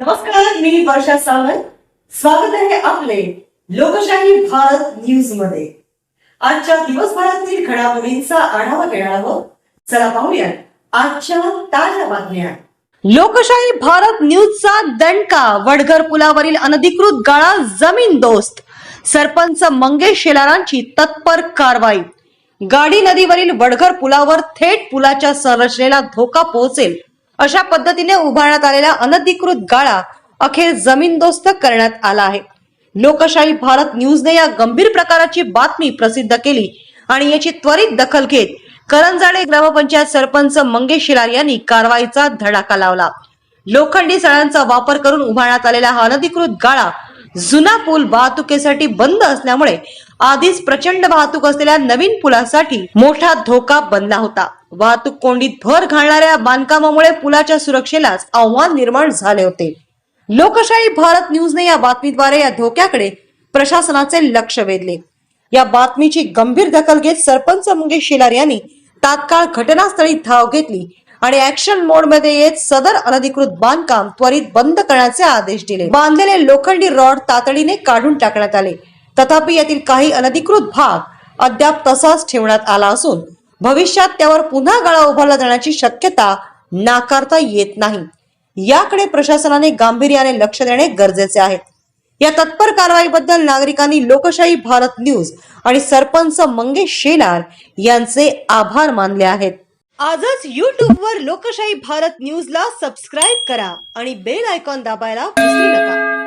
नमस्कार मी वर्षा सावंत. स्वागत आहे आपले लोकशाही भारत न्यूजमध्ये आजच्या दिवसभरातील घडामोडींचा आढावा घेणार आहोत. चला पाहूया आजच्या ताज्या बातम्या. लोकशाही भारत न्यूजचा दणका. वडघर पुलावरील अनधिकृत गाळा जमीन दोस्त. सरपंच मंगेश शेलारांची तत्पर कारवाई. गाडी नदीवरील वडघर पुलावर थेट पुलाच्या संरचनेला धोका पोहोचेल. अशा पद्धतीने उभारण्यात आलेला अनधिकृत गाळा अखेर जमीनदोस्त करण्यात आला आहे. लोकशाही भारत न्यूजने या गंभीर प्रकाराची बातमी प्रसिद्ध केली आणि याची त्वरित दखल घेत करंजाडे ग्रामपंचायत सरपंच मंगेश शिलार यांनी कारवाईचा धडाका लावला. लोखंडी सळ्यांचा वापर करून उभारण्यात आलेला हा अनधिकृत गाळा जुना पूल वाहतुकीसाठी बंद असल्यामुळे आधीच प्रचंड वाहतूक असलेल्या नवीन पुलासाठी मोठा धोका बनला होता. वाहतूक कोंडीत भर घालणाऱ्या बांधकामामुळे पुलाच्या सुरक्षेलाच आव्हान निर्माण झाले होते. लोकशाही भारत न्यूजने या बातमीद्वारे या धोक्याकडे प्रशासनाचे लक्ष वेधले. या बातमीची गंभीर दखल घेत सरपंच मुंगेश शेलार यांनी तात्काळ घटनास्थळी धाव घेतली आणि ऍक्शन मोडमध्ये येत सदर अनधिकृत बांधकाम त्वरित बंद करण्याचे आदेश दिले. बांधलेले लोखंडी रॉड तातडीने काढून टाकण्यात आले. तथापि यातील काही अनधिकृत भाग अद्याप तसाच ठेवण्यात आला असून भविष्यात त्यावर पुन्हा गाळा उभारला जाण्याची शक्यता नाकारता येत नाही. याकडे प्रशासनाने गांभीर्याने लक्ष देणे गरजेचे आहे. या तत्पर कारवाईबद्दल नागरिकांनी लोकशाही भारत न्यूज आणि सरपंच मंगेश शेलार यांचे आभार मानले आहेत. आजच YouTube वर लोकशाही भारत न्यूजला सबस्क्राईब करा आणि बेल आयकॉन दाबायला विसरू नका.